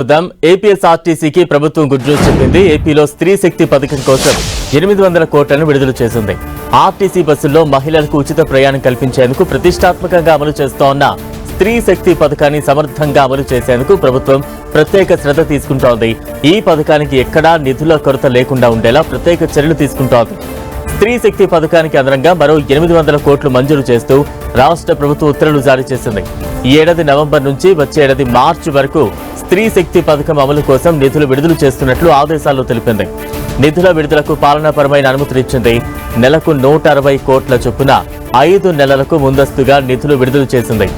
చూద్దాం. ఏపీఎస్ఆర్టీసీకి ప్రభుత్వం good news చెప్పింది. ఏపీలో స్త్రీ శక్తి పథకం కోసం ఎనిమిది వందల కోట్లను విడుదల చేసింది. ఆర్టీసీ బస్సుల్లో మహిళలకు ఉచిత ప్రయాణం కల్పించేందుకు ప్రతిష్టాత్మకంగా అమలు చేస్తోన్న స్త్రీ శక్తి పథకాన్ని సమర్థంగా అమలు చేసేందుకు ప్రభుత్వం ప్రత్యేక శ్రద్ధ తీసుకుంటోంది. ఈ పథకానికి ఎక్కడా నిధుల కొరత లేకుండా ఉండేలా ప్రత్యేక చర్యలు తీసుకుంటోంది. స్త్రీ శక్తి పథకానికి అదనంగా మరో ఎనిమిది వందల కోట్లు మంజూరు చేస్తూ రాష్ట్ర ప్రభుత్వం ఉత్తర్వులు జారీ చేసింది. ఈ ఏడాది నవంబర్ నుంచి వచ్చే ఏడాది మార్చి వరకు స్త్రీ శక్తి పథకం అమలు కోసం నిధులు విడుదల చేస్తున్నట్లు ఆదేశాల్లో తెలిపింది. నిధుల విడుదలకు పాలనాపరమైన అనుమతినిచ్చింది నెలకు నూట అరవై కోట్ల చొప్పున ఐదు నెలలకు ముందస్తుగా నిధులు విడుదల చేసింది.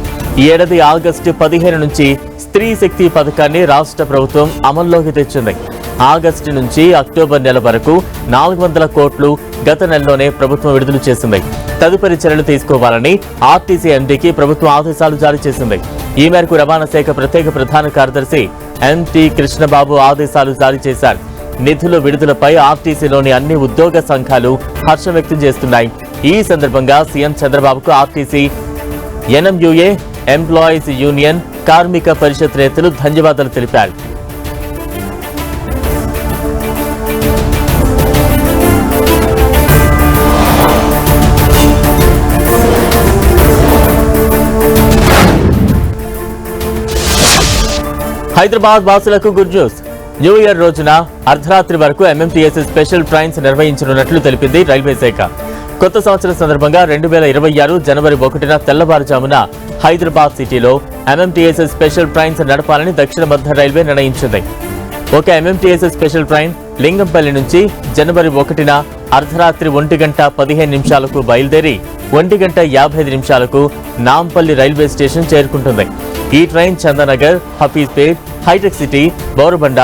ఈ ఏడాది ఆగస్టు పదిహేను నుంచి స్త్రీ శక్తి పథకాన్ని రాష్ట్ర ప్రభుత్వం అమల్లోకి తెచ్చింది. ఆగస్టు నుంచి అక్టోబర్ నెల వరకు నాలుగు వందల కోట్లు గత నెలలోనే ప్రభుత్వం విడుదల చేసింది. తదుపరి చర్యలు తీసుకోవాలని ఆర్టీసీ ఎండీకి ప్రభుత్వం ఆదేశాలు జారీ చేసింది. ఈ మేరకు రవాణా శాఖ ప్రత్యేక ప్రధాన కార్యదర్శి ఎన్టీ కృష్ణబాబు ఆదేశాలు జారీ చేశారు. నిధుల విడుదలపై ఆర్టీసీలోని అన్ని ఉద్యోగ సంఘాలు హర్షం వ్యక్తం చేస్తున్నాయి. ఈ సందర్భంగా సీఎం చంద్రబాబుకు ఆర్టీసీ ఎన్ఎంయుఏ ఎంప్లాయీస్ యూనియన్ కార్మిక పరిషత్ నేతలు ధన్యవాదాలు తెలిపారు. హైదరాబాద్ వాసులకు గుడ్ న్యూస్. న్యూ ఇయర్ రోజున అర్ధరాత్రి వరకు ఎంఎంటీఎస్ స్పెషల్ ట్రైన్స్ నిర్వహించనున్నట్లు తెలిపింది రైల్వే శాఖ. కొత్త సంవత్సరం సందర్భంగా రెండు వేల ఇరవై ఆరు జనవరి ఒకటిన తెల్లవారుజామున హైదరాబాద్ సిటీలో ఎంఎంటీఎస్ స్పెషల్ ట్రైన్స్ నడపాలని దక్షిణ మధ్య రైల్వే నిర్ణయించింది. ఒక ఎంఎంటీఎస్ స్పెషల్ ట్రైన్ లింగంపల్లి నుంచి జనవరి ఒకటిన అర్ధరాత్రి ఒంటి గంట పదిహేను నిమిషాలకు బయలుదేరి ఒంటి గంట యాభై నిమిషాలకు నాంపల్లి రైల్వే స్టేషన్ చేరుకుంటుంది. ఈ train Chandanagar Hafeezpet Hitech City Borabanda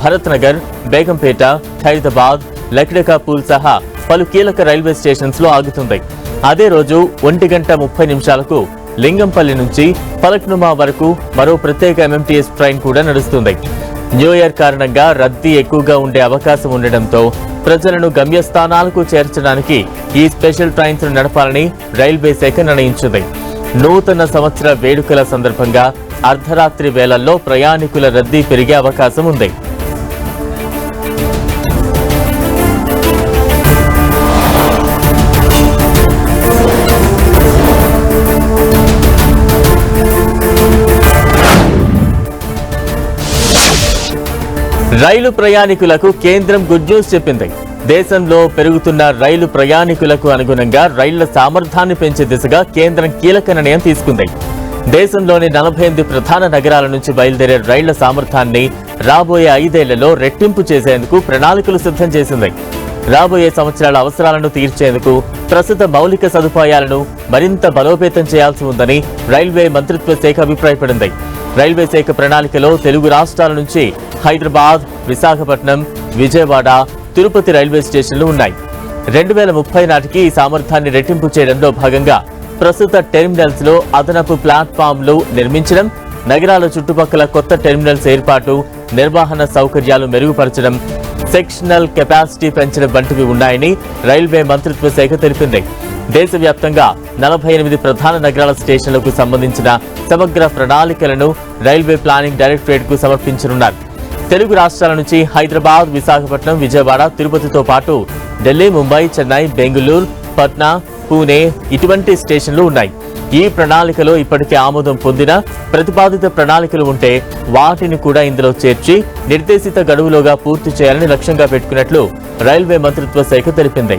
Bharat Nagar Begumpet Khairatabad Lakdikapul సహా పలు కీలక రైల్వే స్టేషన్స్లో ఆగుతుంది. అదే రోజు ఒంటి గంట ముప్పై నిమిషాలకు లింగంపల్లి నుంచి పలక్నుమా వరకు మరో ప్రత్యేక ఎంఎంటీఎస్ ట్రైన్ కూడా నడుస్తుంది. న్యూ ఇయర్ కారణంగా రద్దీ ఎక్కువగా ఉండే అవకాశం ఉండడంతో ప్రజలను గమ్యస్థానాలకు చేర్చడానికి ఈ స్పెషల్ ట్రైన్స్ నడపాలని రైల్వే శాఖ నిర్ణయించింది. నూతన సంవత్సర వేడుకల సందర్భంగా అర్ధరాత్రి వేళల్లో ప్రయాణికుల రద్దీ పెరిగే అవకాశం ఉంది. రైలు ప్రయాణికులకు కేంద్రం గుడ్ న్యూస్ చెప్పింది. దేశంలో పెరుగుతున్న రైలు ప్రయాణికులకు అనుగుణంగా రైళ్ళ సామర్థ్యాన్ని పెంచే దిశగా కేంద్రం కీలక నిర్ణయం తీసుకుంది. దేశంలోని నలభై ఎనిమిది ప్రధాన నగరాల నుంచి బయలుదేరే రైళ్ళ సామర్థ్యాన్ని రాబోయే ఐదేళ్ళలో రెట్టింపు చేసేందుకు ప్రణాళికలు సిద్ధం చేసింది. రాబోయే సంవత్సరాల అవసరాలను తీర్చేందుకు ప్రస్తుత మౌలిక సదుపాయాలను మరింత బలోపేతం చేయాల్సి ఉందని రైల్వే మంత్రిత్వ శాఖ అభిప్రాయపడింది. రైల్వే శాఖ ప్రణాళికలో తెలుగు రాష్ట్రాల నుంచి హైదరాబాద్ విశాఖపట్నం విజయవాడ తిరుపతి రైల్వే స్టేషన్లు ఉన్నాయి. రెండు వేల ముప్పై నాటికి ఈ సామర్థ్యాన్ని రెట్టింపు చేయడంలో భాగంగా ప్రస్తుత టెర్మినల్స్లో అదనపు ప్లాట్ఫామ్లు నిర్మించడం నగరాల చుట్టుపక్కల కొత్త టెర్మినల్స్ ఏర్పాటు నిర్వహణ సౌకర్యాలు మెరుగుపరచడం సెక్షనల్ కెపాసిటీ పెంచడం వంటివి ఉన్నాయని రైల్వే మంత్రిత్వ శాఖ తెలిపింది. దేశవ్యాప్తంగా నలభై ఎనిమిది ప్రధాన నగరాల స్టేషన్లకు సంబంధించిన సమగ్ర ప్రణాళికలను రైల్వే ప్లానింగ్ డైరెక్టరేట్కు సమర్పించనున్నారు. తెలుగు రాష్ట్రాల నుంచి హైదరాబాద్ విశాఖపట్నం విజయవాడ తిరుపతితో పాటు ఢిల్లీ ముంబై చెన్నై బెంగళూరు పట్నా పూణే ఇటువంటి స్టేషన్లు ఉన్నాయి. ఈ ప్రణాళికలో ఇప్పటికే ఆమోదం పొందిన ప్రతిపాదిత ప్రణాళికలు ఉంటే వాటిని కూడా ఇందులో చేర్చి నిర్దేశిత గడువులోగా పూర్తి చేయాలని లక్ష్యంగా పెట్టుకున్నట్లు రైల్వే మంత్రిత్వ శాఖ తెలిపింది.